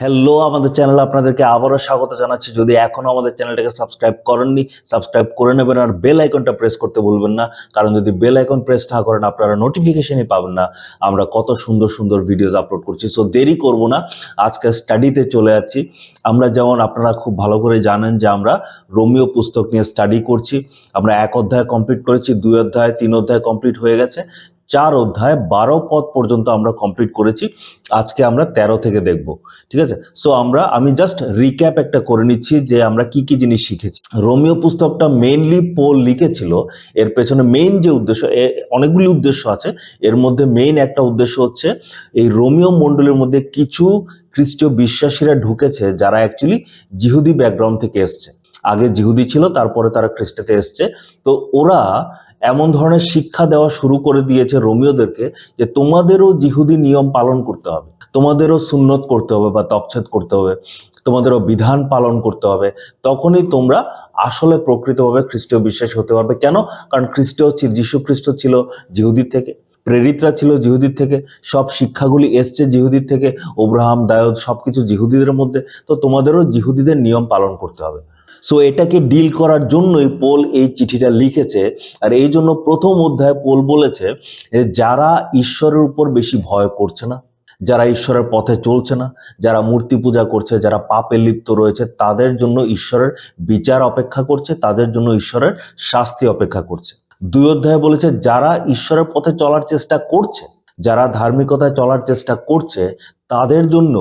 Hello আমাদের চ্যানেলে আপনাদেরকে আবারও স্বাগত জানাচ্ছি। যদি এখনও আমাদের চ্যানেলটাকে সাবস্ক্রাইব করেননি সাবস্ক্রাইব করে নেবেন আর বেল আইকনটা প্রেস করতে ভুলবেন না। কারণ যদি বেল আইকন প্রেস না করেন, আপনারা নোটিফিকেশনই পাবেন না। আমরা কত সুন্দর সুন্দর ভিডিওস আপলোড করছি। সো দেরি করব না। আজকে স্টাডিতে চলে যাচ্ছি। আমরা যেমন আপনারা খুব ভালো করে জানেন যে আমরা রোমিও পুস্তক নিয়ে স্টাডি করছি। আমরা এক অধ্যায় কমপ্লিট করেছি, দুই অধ্যায়, তিন অধ্যায় কমপ্লিট হয়ে গেছে। চার অধ্যায় বারো পদ পর্যন্ত আমরা কমপ্লিট করেছি। আজকে আমরা তেরো থেকে দেখব, ঠিক আছে? সো আমরা, আমি জাস্ট রিক্যাপ একটা করে নিচ্ছি যে আমরা কি কি জিনিস শিখেছি। রোমিও পুস্তকটা মেইনলি পোল লিখেছিল। এর পেছনে মেইন যে উদ্দেশ্য অনেকগুলি উদ্দেশ্য আছে। এর মধ্যে মেইন একটা উদ্দেশ্য হচ্ছে, এই রোমিও মণ্ডলের মধ্যে কিছু খ্রিস্টীয় বিশ্বাসীরা ঢুকেছে যারা অ্যাকচুয়ালি জিহুদি ব্যাকগ্রাউন্ড থেকে এসছে। আগে জিহুদি ছিল, তারপরে তারা খ্রিস্টাতে এসছে। তো ওরা এমন ধরনের শিক্ষা দেওয়া শুরু করে দিয়েছে রোমিওদেরকে যে তোমাদেরও জিহুদি নিয়ম পালন করতে হবে, তোমাদেরও সুন্নত করতে হবে বা তকছেদ করতে হবে, তোমাদেরও বিধান পালন করতে হবে, তখনই তোমরা আসলে প্রকৃতভাবে খ্রিস্টীয় বিশ্বাস হতে পারবে। কেন? কারণ খ্রিস্ট যীশু খ্রিস্ট ছিল জিহুদির থেকে, প্রেরিতরা ছিল জিহুদির থেকে, সব শিক্ষাগুলি এসছে জিহুদির থেকে, ওব্রাহাম, দায়দ সব কিছু জিহুদিদের মধ্যে, তো তোমাদেরও জিহুদিদের নিয়ম পালন করতে হবে। সো এটাকে ডিল করার জন্যই পোল এই চিঠিটা লিখেছে। আর এই জন্য প্রথম অধ্যায়ে পোল বলেছে যারা ঈশ্বরের উপর বেশি ভয় করছে না, যারা ঈশ্বরের পথে চলছে না, যারা মূর্তি পূজা করছে, যারা পাপে লিপ্ত রয়েছে, তাদের জন্য ঈশ্বরের বিচার অপেক্ষা করছে, তাদের জন্য ঈশ্বরের শাস্তি অপেক্ষা করছে। দুই অধ্যায় বলেছে, যারা ঈশ্বরের পথে চলার চেষ্টা করছে, যারা ধার্মিকতায় চলার চেষ্টা করছে, তাদের জন্য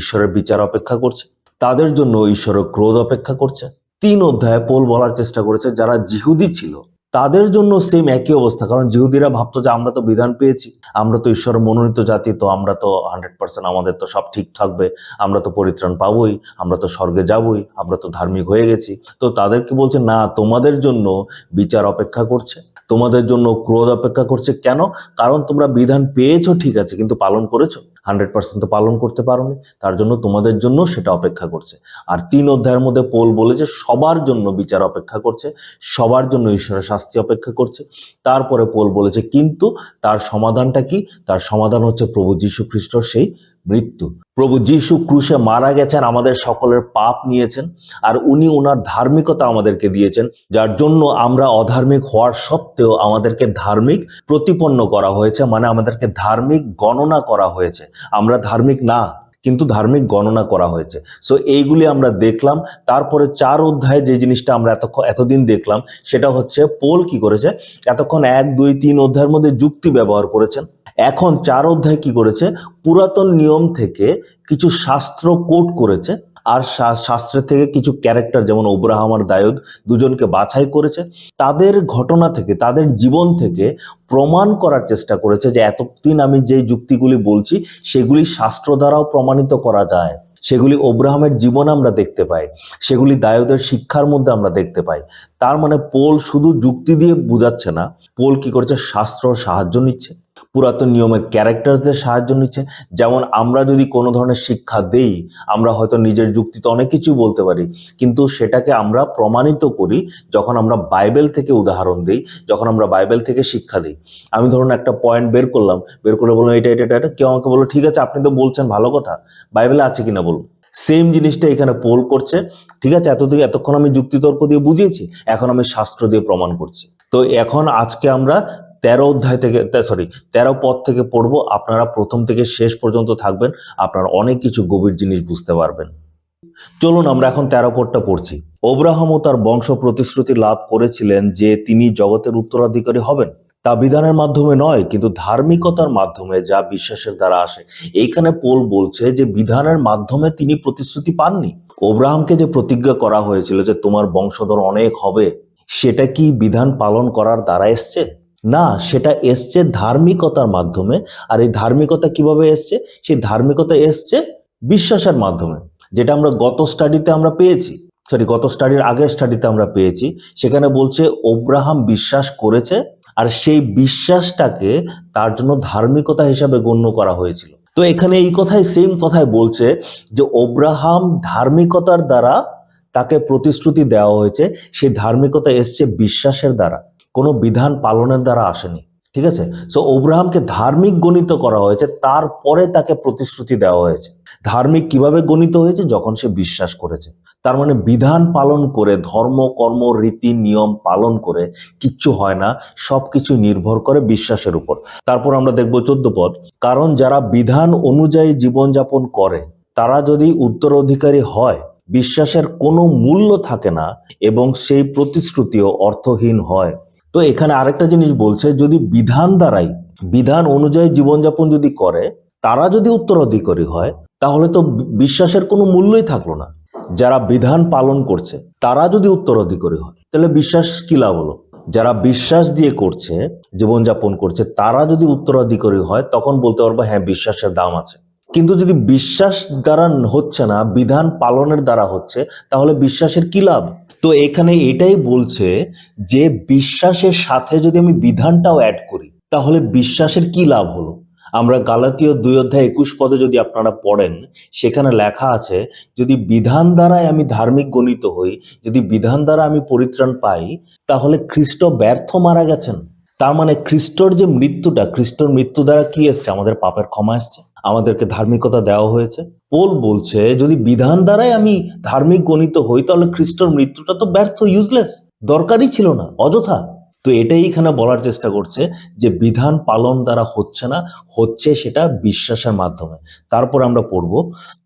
ঈশ্বরের বিচার অপেক্ষা করছে, তাদের জন্য ঈশ্বরের ক্রোধ অপেক্ষা করছে তিন অধ্যায়ে পোল বলার চেষ্টা করেছে, যারা জিহুদি ছিল, তাদের জন্য সেম একই অবস্থা। কারণ জিহুদিরা ভাবতো যে, আমরা তো বিধান পেয়েছি, আমরা তো ঈশ্বর মনোনীত জাতি, তো আমরা তো হান্ড্রেড পার্সেন্ট আমাদের তো সব ঠিক থাকবে, আমরা তো পরিত্রাণ পাবোই, আমরা তো স্বর্গে যাবই, আমরা তো ধার্মিক হয়ে গেছি। তো তাদেরকে বলছে? না, তোমাদের জন্য বিচার অপেক্ষা করছে। তোমাদের জন্য ক্রোধ অপেক্ষা করছে। কেন? কারণ তোমরা বিধান পেয়েছ, ঠিক আছে, কিন্তু পালন করেছ। হান্ড্রেড পার্সেন্ট তো পালন করতে পারোনি। তার জন্য তোমাদের জন্য সেটা অপেক্ষা করছে। আর তিন অধ্যায়ের মধ্যে পোল বলেছে, সবার জন্য বিচার অপেক্ষা করছে, সবার জন্য ঈশ্বরের শাস্তি অপেক্ষা করছে। তারপরে পোল বলেছে, কিন্তু তার সমাধানটা কি? তার সমাধান হচ্ছে প্রভু যীশু খ্রিস্টর সেই মৃত্যু। প্রভু যীশু ক্রুশে মারা গেছেন, আমাদের সকলের পাপ নিয়েছেন, আর উনি ওনার ধার্মিকতা আমাদেরকে দিয়েছেন, যার জন্য আমরা অধার্মিক হওয়ার সত্ত্বেও আমাদেরকে ধার্মিক প্রতিপন্ন করা হয়েছে মানে আমাদেরকে ধার্মিক গণনা করা হয়েছে। আমরা ধার্মিক না কিন্তু ধার্মিক গণনা করা হয়েছে। সো এইগুলি আমরা দেখলাম। তারপরে চার অধ্যায়ে যে জিনিসটা আমরা এতক্ষণ এতদিন দেখলাম, সেটা হচ্ছে পোল কি করেছে? এতক্ষণ এক, দুই, তিন অধ্যায়ের মধ্যে যুক্তি ব্যবহার করেছেন। এখন চার অধ্যায় কি করেছে? পুরাতন নিয়ম থেকে কিছু শাস্ত্র কোট করেছে। আর শাস্ত্রের থেকে কিছু ক্যারেক্টার যেমন ওব্রাহাম আর দায়ুদ দুজনকে বাছাই করেছে, তাদের ঘটনা থেকে, তাদের জীবন থেকে প্রমাণ করার চেষ্টা করেছে যে এতদিন আমি যে যুক্তিগুলি বলছি, সেগুলি শাস্ত্র দ্বারাও প্রমাণিত করা যায়। সেগুলি ওব্রাহামের জীবন আমরা দেখতে পাই, সেগুলি দায়ুদের শিক্ষার মধ্যে আমরা দেখতে পাই। তার মানে পোল শুধু যুক্তি দিয়ে বোঝাচ্ছে না, পোল কি করছে? শাস্ত্র সাহায্য নিচ্ছে। পুরাতন নিয়মের ক্যারেক্টার্সদের সাহায্য নিচ্ছে। যেমন আমরা যদি কোনো ধরনের শিক্ষা দেই, আমরা হয়তো নিজের যুক্তিতে অনেক কিছু বলতে পারি। কিন্তু সেটাকে আমরা প্রমাণিত করি যখন আমরা বাইবেল থেকে উদাহরণ দিই, যখন আমরা বাইবেল থেকে শিক্ষা দিই। আমি ধরুন একটা পয়েন্ট বের করলাম, বের করে বললাম, এটা এটা এটা কেউ আমাকে বলল, ঠিক আছে, আপনি তো বলছেন, ভালো কথা। বাইবেলে আছে কিনা বলুন? সেম জিনিসটা এখানে পোল করছে। ঠিক আছে এতদিন এতক্ষণ আমি যুক্তিতর্ক দিয়ে বুঝিয়েছি, এখন আমি শাস্ত্র দিয়ে প্রমাণ করছি। তো এখন আজকে আমরা তেরো অধ্যায় থেকে সরি তেরো পদ থেকে পড়ব। আপনারা প্রথম থেকে শেষ পর্যন্ত থাকবেন, আপনারা অনেক কিছু গভীর জিনিস বুঝতে পারবেন। চলুন আমরা এখন তেরো পদটা পড়ছি। ওব্রাহামও তার বংশ প্রতিশ্রুতি লাভ করেছিলেন যে তিনি জগতের উত্তরাধিকারী হবেন। তা বিধানের মাধ্যমে নয়, কিন্তু ধার্মিকতার মাধ্যমে যা বিশ্বাসের দ্বারা আসে। এইখানে পোল বলছে যে বিধানের মাধ্যমে তিনি প্রতিশ্রুতি পাননি। ওব্রাহামকে যে প্রতিজ্ঞা করা হয়েছিল যে তোমার বংশধর অনেক হবে, সেটা কি বিধান পালন করার দ্বারা এসছে? না, সেটা এসছে ধার্মিকতার মাধ্যমে। আর এই ধার্মিকতা কীভাবে এসছে? সেই ধার্মিকতা এসছে বিশ্বাসের মাধ্যমে, যেটা আমরা গত স্টাডিতে আমরা পেয়েছি। সরি গত স্টাডির আগের স্টাডিতে আমরা পেয়েছি। সেখানে বলছে, ওব্রাহাম বিশ্বাস করেছে, আর সেই বিশ্বাসটাকে তার জন্য ধার্মিকতা হিসাবে গণ্য করা হয়েছিল। তো এখানে এই কথাই সেম কথাই বলছে যে, ওব্রাহাম ধার্মিকতার দ্বারা তাকে প্রতিশ্রুতি দেওয়া হয়েছে, সেই ধার্মিকতা এসছে বিশ্বাসের দ্বারা। কোনো বিধান পালনের দ্বারা আসেনি, ঠিক আছে? সো ওব্রাহামকে ধার্মিক গণিত করা হয়েছে, তারপরে তাকে প্রতিশ্রুতি দেওয়া হয়েছে। ধার্মিক কীভাবে গণিত হয়েছে? যখন সে বিশ্বাস করেছে। তার মানে বিধান পালন করে, ধর্ম, কর্ম, রীতি, নিয়ম পালন করে কিচ্ছু হয় না সবকিছু নির্ভর করে বিশ্বাসের উপর। তারপর আমরা দেখব চোদ্দ পদ। কারণ যারা বিধান অনুযায়ী জীবনযাপন করে, তারা যদি উত্তরাধিকারী হয়, বিশ্বাসের কোনো মূল্য থাকে না এবং সেই প্রতিশ্রুতিও অর্থহীন হয়। তো এখানে আরেকটা জিনিস বলছে, যদি বিধান দ্বারাই, বিধান অনুযায়ী জীবনযাপন যদি করে, তারা যদি উত্তরাধিকারী হয়, তাহলে তো বিশ্বাসের কোনো মূল্যই থাকল না। যারা বিধান পালন করছে, তারা যদি উত্তরাধিকারী হয়, তাহলে বিশ্বাস কি লাভ হলো? যারা বিশ্বাস দিয়ে করছে, জীবনযাপন করছে, তারা যদি উত্তরাধিকারী হয়, তখন বলতে পারব হ্যাঁ বিশ্বাসের দাম আছে। কিন্তু যদি বিশ্বাস দ্বারা হচ্ছে না, বিধান পালনের দ্বারা হচ্ছে, তাহলে বিশ্বাসের কি লাভ? তো এখানে এটাই বলছে যে বিশ্বাসের সাথে যদি আমি বিধানটাও অ্যাড করি, তাহলে বিশ্বাসের কি লাভ হলো? আমরা গালাতীয় দুই অধ্যায় একুশ পদে যদি আপনারা পড়েন, সেখানে লেখা আছে, যদি বিধান দ্বারাই আমি ধার্মিক গণিত হই, যদি বিধান দ্বারা আমি পরিত্রাণ পাই, তাহলে খ্রিস্ট ব্যর্থ মারা গেছেন। তার মানে খ্রিস্টর যে মৃত্যুটা, খ্রিস্টর মৃত্যু দ্বারা কি এসছে? আমাদের পাপের ক্ষমা এসছে। আমাদেরকে ধার্মিকতা দেওয়া হয়েছে। পোল বলছে, যদি বিধান দ্বারাই আমি ধার্মিক গণিত হই, তাহলে খ্রিস্টর মৃত্যুটা তো ব্যর্থ ইউজলেস দরকারই ছিল না, অযথা। তো এটাই এখানে বলার চেষ্টা করছে যে বিধান পালন দ্বারা হচ্ছে না, হচ্ছে সেটা বিশ্বাসের মাধ্যমে। তারপর আমরা পড়ব,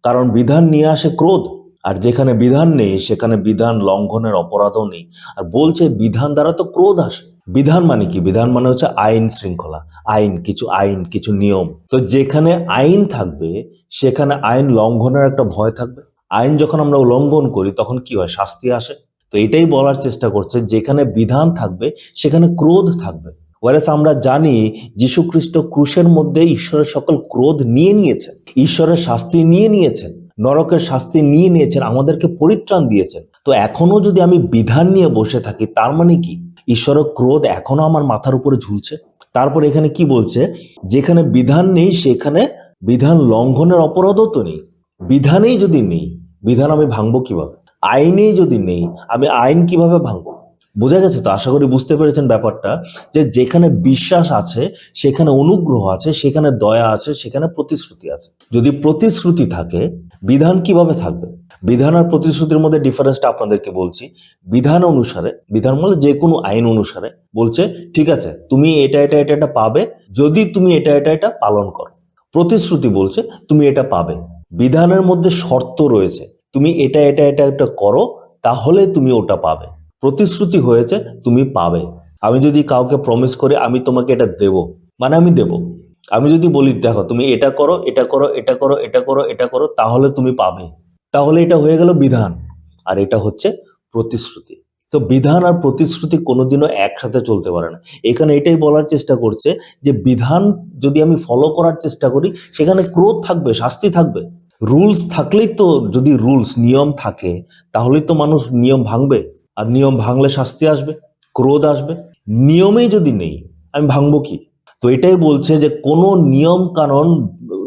কারণ বিধান নিয়ে আসে ক্রোধ, আর যেখানে বিধান নেই, সেখানে বিধান লঙ্ঘনের অপরাধও নেই। আর বলছে, বিধান দ্বারা তো ক্রোধ আসে। বিধান মানে কি? বিধান মানে হচ্ছে আইন শৃঙ্খলা। আইন, কিছু আইন, কিছু নিয়ম। তো যেখানে আইন থাকবে, সেখানে আইন লঙ্ঘনের একটা ভয় থাকবে। আইন যখন আমরা উল্লঙ্ঘন করি, তখন কি হয়? শাস্তি আসে। তো এটাই বলার চেষ্টা করছে, যেখানে বিধান থাকবে, সেখানে ক্রোধ থাকবে। ওয়ারেস আমরা জানি, যীশু খ্রিস্ট ক্রুশের মধ্যে ঈশ্বরের সকল ক্রোধ নিয়ে নিয়েছেন। ঈশ্বরের শাস্তি নিয়ে নিয়েছেন। নরকের শাস্তি নিয়ে নিয়েছেন, আমাদেরকে পরিত্রাণ দিয়েছেন। তো এখনও যদি আমি বিধান নিয়ে বসে থাকি, তার মানে কি? ঈশ্বরের ক্রোধ এখনও আমার মাথার উপরে ঝুলছে। তারপর এখানে কি বলছে? যেখানে বিধান নেই, সেখানে বিধান লঙ্ঘনের অপরাধও তো নেই। বিধানেই যদি নেই, বিধান আমি ভাঙবো কীভাবে? আইনেই যদি নেই, আমি আইন কীভাবে ভাঙবো? বোঝা গেছে তো? আশা করি বুঝতে পেরেছেন ব্যাপারটা, যে যেখানে বিশ্বাস আছে, সেখানে অনুগ্রহ আছে, সেখানে দয়া আছে, সেখানে প্রতিশ্রুতি আছে। যদি প্রতিশ্রুতি থাকে বিধান কীভাবে থাকবে? বিধান আর প্রতিশ্রুতির মধ্যে ডিফারেন্সটা আপনাদেরকে বলছি। বিধান অনুসারে, বিধান মানে যে কোনো আইন অনুসারে বলছে, ঠিক আছে, তুমি এটা এটা এটা এটা পাবে, যদি তুমি এটা এটা এটা পালন করো। প্রতিশ্রুতি বলছে, তুমি এটা পাবে। বিধানের মধ্যে শর্ত রয়েছে, তুমি এটা এটা এটা এটা করো, তাহলে তুমি ওটা পাবে। প্রতিশ্রুতি হয়েছে, তুমি পাবে। আমি যদি কাউকে প্রমিস করি, আমি তোমাকে এটা দেব। মানে আমি দেব। আমি যদি বলি, দেখো, তুমি এটা করো এটা করো এটা করো এটা করো এটা করো, তাহলে তুমি পাবে। তাহলে এটা হয়ে গেল বিধান। আর এটা হচ্ছে প্রতিশ্রুতি। তো বিধান আর প্রতিশ্রুতি কোনোদিনও একসাথে চলতে পারে না। এখানে এটাই বলার চেষ্টা করছে যে, বিধান যদি আমি ফলো করার চেষ্টা করি, সেখানে ক্রোধ থাকবে, শাস্তি থাকবে। রুলস থাকলেই তো যদি রুলস, নিয়ম থাকে, তাহলেই তো মানুষ নিয়ম ভাঙবে। আর নিয়ম ভাঙলে শাস্তি আসবে, ক্রোধ আসবে। নিয়মেই যদি নেই, আমি ভাঙবো কি? তো এটাই বলছে যে কোনো নিয়ম কানুন,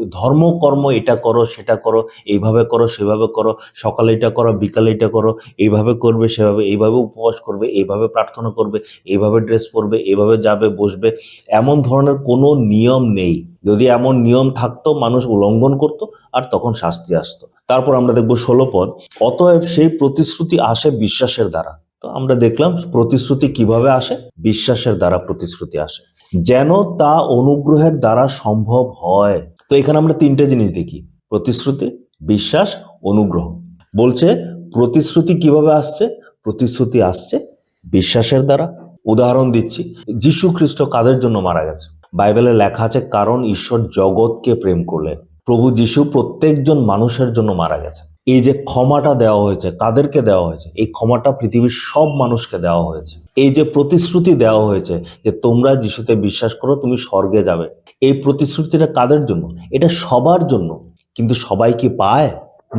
ধর্ম, কর্ম, এটা করো, সেটা করো, এইভাবে করো, সেভাবে করো, সকালে এটা করো, বিকালে এটা করো, এইভাবে করবে, সেভাবে, এইভাবে উপবাস করবে, এইভাবে প্রার্থনা করবে, এইভাবে ড্রেস পরবে, এইভাবে যাবে, বসবে, এমন ধরনের কোনো নিয়ম নেই। যদি এমন নিয়ম থাকতো, মানুষ উল্লঙ্ঘন করতো আর তখন শাস্তি আসতো। তারপর আমরা দেখব ষোলো পদ। অতএব সেই প্রতিশ্রুতি আসে বিশ্বাসের দ্বারা। তো আমরা দেখলাম প্রতিশ্রুতি কীভাবে আসে? বিশ্বাসের দ্বারা প্রতিশ্রুতি আসে। যেন তা অনুগ্রহের দ্বারা সম্ভব হয়। তো এখানে আমরা তিনটে জিনিস দেখি। প্রতিশ্রুতি, বিশ্বাস, অনুগ্রহ। বলছে, প্রতিশ্রুতি কীভাবে আসছে? প্রতিশ্রুতি আসছে বিশ্বাসের দ্বারা। উদাহরণ দিচ্ছি, যীশু খ্রিস্ট কাদের জন্য মারা গেছে? বাইবেলে লেখা আছে, কারণ ঈশ্বর জগৎকে প্রেম করলেন প্রভু যিশু প্রত্যেকজন মানুষের জন্য মারা গেছে এই যে ক্ষমাটা দেওয়া হয়েছে, কাদেরকে দেওয়া হয়েছে? এই ক্ষমাটা পৃথিবীর সব মানুষকে দেওয়া হয়েছে। এই যে প্রতিশ্রুতি দেওয়া হয়েছে যে তোমরা যিশুতে বিশ্বাস করো, তুমি স্বর্গে যাবে। এই প্রতিশ্রুতিটা কাদের জন্য? এটা সবার জন্য। কিন্তু সবাই কি পায়?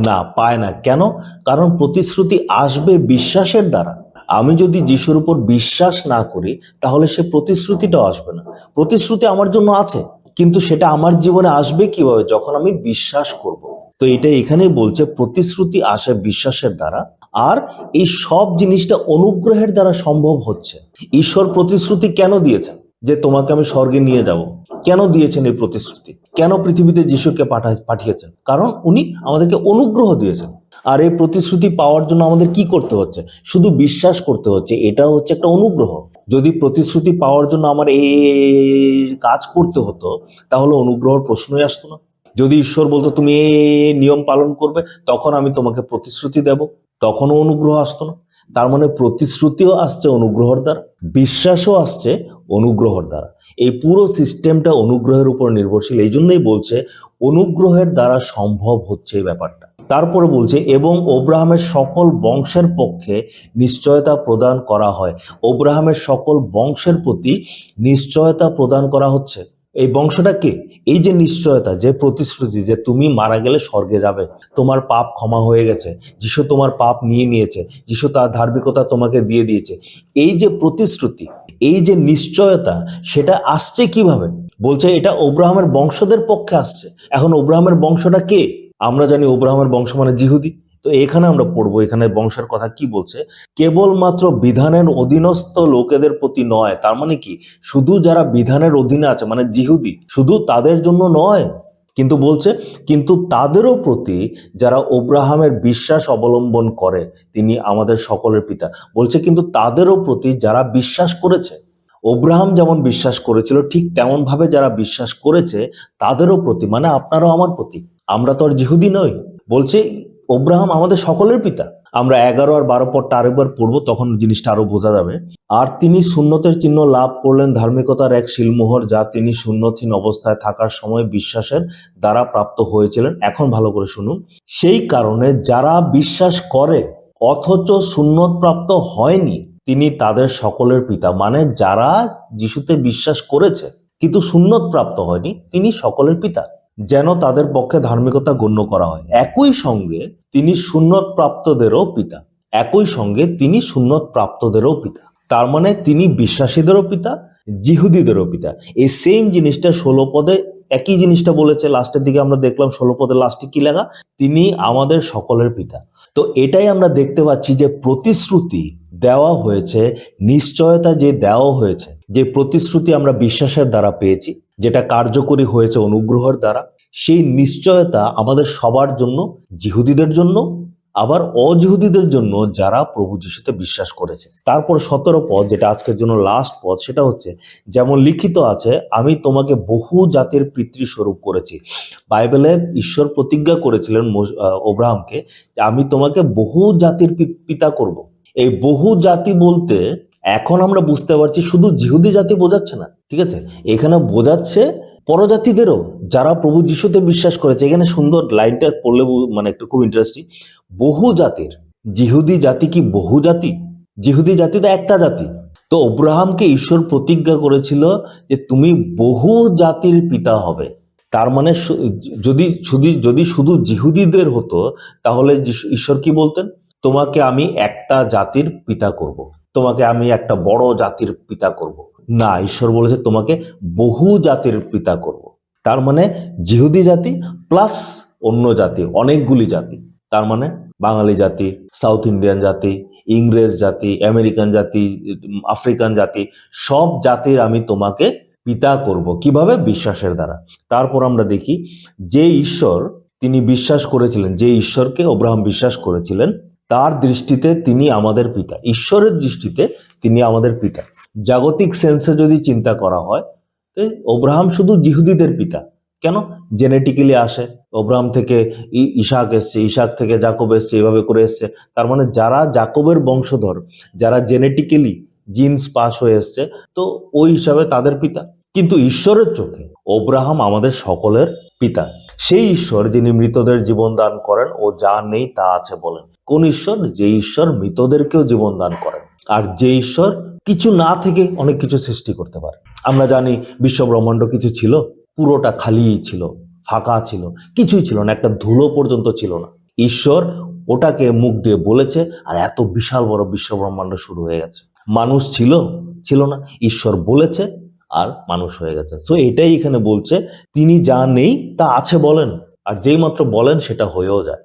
না পায় না। কেন? কারণ প্রতিশ্রুতি আসবে বিশ্বাসের দ্বারা। আমি যদি যিশুর উপর বিশ্বাস না করি, তাহলে সে প্রতিশ্রুতিটাও আসবে না। প্রতিশ্রুতি আমার জন্য আছে, কিন্তু সেটা আমার জীবনে আসবে কীভাবে? যখন আমি বিশ্বাস করব। তো এটা এখানেই বলছে প্রতিশ্রুতি আসে বিশ্বাসের দ্বারা আর এই সব জিনিসটা অনুগ্রহের দ্বারা সম্ভব হচ্ছে ঈশ্বর প্রতিশ্রুতি কেন দিয়েছেন যে তোমাকে আমি স্বর্গে নিয়ে যাব কেন দিয়েছেন এই প্রতিশ্রুতি কেন পৃথিবীতে যিশুকে পাঠা পাঠিয়েছেন কারণ উনি আমাদেরকে অনুগ্রহ দিয়েছেন আর এই প্রতিশ্রুতি পাওয়ার জন্য আমাদের কি করতে হচ্ছে শুধু বিশ্বাস করতে হচ্ছে এটা হচ্ছে একটা অনুগ্রহ যদি প্রতিশ্রুতি পাওয়ার জন্য আমার এই কাজ করতে হতো তাহলে অনুগ্রহর প্রশ্নই আসতো না যদি ঈশ্বর বলতো, তুমি এই নিয়ম পালন করবে, তখন আমি তোমাকে প্রতিশ্রুতি দেব। তখনও অনুগ্রহ আসতো না। তার মানে প্রতিশ্রুতিও আসছে অনুগ্রহর দ্বারা, বিশ্বাসও আসছে অনুগ্রহর দ্বারা। এই পুরো সিস্টেমটা অনুগ্রহের উপর নির্ভরশীল। এই জন্যই বলছে, অনুগ্রহের দ্বারা সম্ভব হচ্ছে এই ব্যাপারটা। তারপরে বলছে, এবং ওব্রাহামের সকল বংশের পক্ষে নিশ্চয়তা প্রদান করা হয়। ওব্রাহামের সকল বংশের প্রতি নিশ্চয়তা প্রদান করা হচ্ছে। এই বংশটা কে? এই যে নিশ্চয়তা, যে প্রতিশ্রুতি যে তুমি মারা গেলে স্বর্গে যাবে, তোমার পাপ ক্ষমা হয়ে গেছে, যিশু তোমার পাপ নিয়ে নিয়েছে, যিশু তার ধার্মিকতা তোমাকে দিয়ে দিয়েছে। এই যে প্রতিশ্রুতি, এই যে নিশ্চয়তা, সেটা আসছে কীভাবে? বলছে এটা ওব্রাহামের বংশদের পক্ষে আসছে। এখন ওব্রাহামের বংশটা কে? আমরা জানি ওব্রাহামের বংশ মানে জিহুদি। তো এখানে আমরা পড়ব, এখানে বংশের কথা কি বলছে? কেবলমাত্র বিধানের অধীনস্থ লোকেদের প্রতি নয়, তার মানে কি? শুধু যারা বিধানের অধীনে আছে মানে জিহুদি, শুধু তাদের জন্য নয়, কিন্তু বলছে, কিন্তু তাদেরও প্রতি যারা ওব্রাহামের বিশ্বাস অবলম্বন করে, তিনি আমাদের সকলের পিতা। বলছে, কিন্তু তাদেরও প্রতি যারা বিশ্বাস করেছে, ওব্রাহাম যেমন বিশ্বাস করেছিল, ঠিক তেমন ভাবে যারা বিশ্বাস করেছে, তাদেরও প্রতি মানে আপনারও আমার প্রতি, আমরা তো আর জিহুদি নই। বলছে ওব্রাহাম আমাদের সকলের পিতা। আমরা এগারো আর বারো পরটা আরেকবার পড়ব, তখন জিনিসটা আরও বোঝা যাবে। আর তিনি শূন্যতের চিহ্ন লাভ করলেন ধার্মিকতার এক শিলমোহর, যা তিনি শূন্যহীন অবস্থায় থাকার সময় বিশ্বাসের দ্বারা প্রাপ্ত হয়েছিলেন। এখন ভালো করে শুনুন। সেই কারণে যারা বিশ্বাস করে, অথচ শূন্যত প্রাপ্ত হয়নি, তিনি তাদের সকলের পিতা। মানে যারা যিশুতে বিশ্বাস করেছে, কিন্তু শূন্যত প্রাপ্ত হয়নি, তিনি সকলের পিতা। যেন তাদের পক্ষে ধার্মিকতা গণ্য করা হয় একই সঙ্গে তিনি সুন্নত প্রাপ্তদেরও পিতা। একই সঙ্গে তিনি সুন্নত প্রাপ্তদেরও পিতা। তার মানে তিনি বিশ্বাসীদেরও পিতা, জিহুদিদেরও পিতা। এই সেম জিনিসটা ষোলো পদে, একই জিনিসটা বলেছে লাস্টের দিকে আমরা দেখলাম ষোলো পদের লাস্টে কি লেখা? তিনি আমাদের সকলের পিতা। তো এটাই আমরা দেখতে পাচ্ছি যে প্রতিশ্রুতি দেওয়া হয়েছে, নিশ্চয়তা যে দেওয়া হয়েছে, যে প্রতিশ্রুতি আমরা বিশ্বাসের দ্বারা পেয়েছি যেটা কার্যকরী হয়েছে অনুগ্রহের দ্বারা, সেই নিশ্চয়তা আমাদের সবার জন্য, জিহুদিদের জন্য, আবার অজিহুদিদের জন্য যারা প্রভু যিশুতে বিশ্বাস করেছে। তারপর সতেরো পদ, যেটা আজকের জন্য লাস্ট পদ, সেটা হচ্ছে, যেমন লিখিত আছে, আমি তোমাকে বহু জাতির পিতৃস্বরূপ করেছি। বাইবেলে ঈশ্বর প্রতিজ্ঞা করেছিলেন ওব্রাহামকে যে আমি তোমাকে বহু জাতির পিতা করব। এই বহু জাতি বলতে এখন আমরা বুঝতে পারছি শুধু জিহুদি জাতি বোঝাচ্ছে না, ঠিক আছে? এখানে বোঝাচ্ছে পরজাতিদেরও, যারা প্রভু যিশুতে বিশ্বাস করেছে। এখানে সুন্দর লাইনটা পড়লে মানে একটু খুব ইন্টারেস্টিং বহু জাতির, জিহুদি জাতি কি বহু জাতি? জিহুদি জাতি তো একটা জাতি। তো অব্রাহামকে ঈশ্বর প্রতিজ্ঞা করেছিল যে তুমি বহু জাতির পিতা হবে। তার মানে যদি শুধু যদি শুধু জিহুদিদের হতো, তাহলে ঈশ্বর কি বলতেন? তোমাকে আমি একটা জাতির পিতা করব। তোমাকে আমি একটা বড় জাতির পিতা করব। না, ঈশ্বর বলেছে তোমাকে বহু জাতির পিতা করব। তার মানে জিহুদি জাতি প্লাস অন্য জাতি, অনেকগুলি জাতি তার মানে বাঙালি জাতি, সাউথ ইন্ডিয়ান জাতি, ইংরেজ জাতি, আমেরিকান জাতি, আফ্রিকান জাতি, সব জাতির আমি তোমাকে পিতা করব কীভাবে বিশ্বাসের দ্বারা তারপর আমরা দেখি যে ঈশ্বর, তিনি বিশ্বাস করেছিলেন, যে ঈশ্বরকে অব্রাহাম বিশ্বাস করেছিলেন তার দৃষ্টিতে তিনি আমাদের পিতা। ঈশ্বরের দৃষ্টিতে তিনি আমাদের পিতা। জাগতিক সেন্সে যদি চিন্তা করা হয়, তো ওব্রাহাম শুধু জিহুদিদের পিতা। কেন? জেনেটিক্যালি আসে। ওব্রাহাম থেকে ই- ইসাক এসছে ইসাক থেকে জাকব এসছে, এভাবে করে এসছে। তার মানে যারা জাকবের বংশধর, যারা জেনেটিক্যালি জিন্স পাস হয়ে এসছে, তো ওই হিসাবে তাদের পিতা। কিন্তু ঈশ্বরের চোখে ওব্রাহাম আমাদের সকলের পিতা, সেই ঈশ্বর যিনি মৃতদের জীবন দান করেন ও যা নেই তা আছে বলেন। কোন ঈশ্বর? যে ঈশ্বর মৃতদেরকেও জীবন দান করেন। আর যে ঈশ্বর কিছু না থেকে অনেক কিছু সৃষ্টি করতে পারে। আমরা জানি বিশ্ব ব্রহ্মাণ্ড কিছু ছিল, পুরোটা খালি ছিল, ফাঁকা ছিল, কিছুই ছিল না, একটা ধুলো পর্যন্ত ছিল না। ঈশ্বর ওটাকে মুখ দিয়ে বলেছে আর এত বিশাল বড় বিশ্ব ব্রহ্মাণ্ড শুরু হয়ে গেছে। মানুষ ছিল ছিল না, ঈশ্বর বলেছে আর মানুষ হয়ে গেছে। সো এটাই এখানে বলছে, তিনি যা নেই তা আছে বলেন, আর যেই মাত্র বলেন সেটা হয়েও যায়।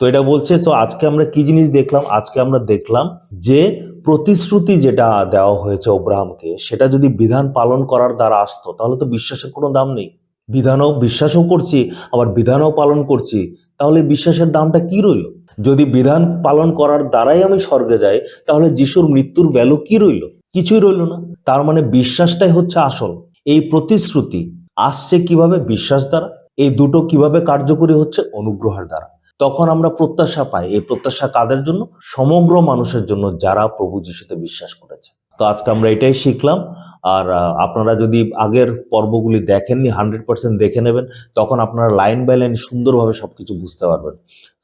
তো এটা বলছে, তো আজকে আমরা কি জিনিস দেখলাম? আজকে আমরা দেখলাম যে প্রতিশ্রুতি যেটা দেওয়া হয়েছে অব্রাহামকে সেটা যদি বিধান পালন করার দ্বারা আসতো, তাহলে তো বিশ্বাসের কোনো দাম নেই। বিধানও বিশ্বাসও করছি, আবার বিধানও পালন করছি, তাহলে বিশ্বাসের দামটা কি রইল? যদি বিধান পালন করার দ্বারাই আমি স্বর্গে যাই, তাহলে যিশুর মৃত্যুর ভ্যালু কি রইল? কিছুই রইল না। তার মানে বিশ্বাসটাই হচ্ছে আসল। এই প্রতিশ্রুতি আসছে কীভাবে বিশ্বাস দ্বারা? এই দুটো কীভাবে কার্যকরী হচ্ছে? অনুগ্রহের দ্বারা। তখন আমরা প্রত্যাশা পাই। এই প্রত্যাশা কাদের জন্য? সমগ্র মানুষের জন্য যারা প্রভু যিশুতে বিশ্বাস করেছে। তো আজকে আমরা এটাই শিখলাম। আর আপনারা যদি আগের পর্বগুলি দেখেননি, হান্ড্রেড পার্সেন্ট দেখে নেবেন, তখন আপনারা লাইন বাই লাইন সুন্দরভাবে সবকিছু বুঝতে পারবেন।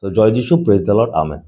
তো জয় যিশু প্রেস দ্য লর্ড, আমেন।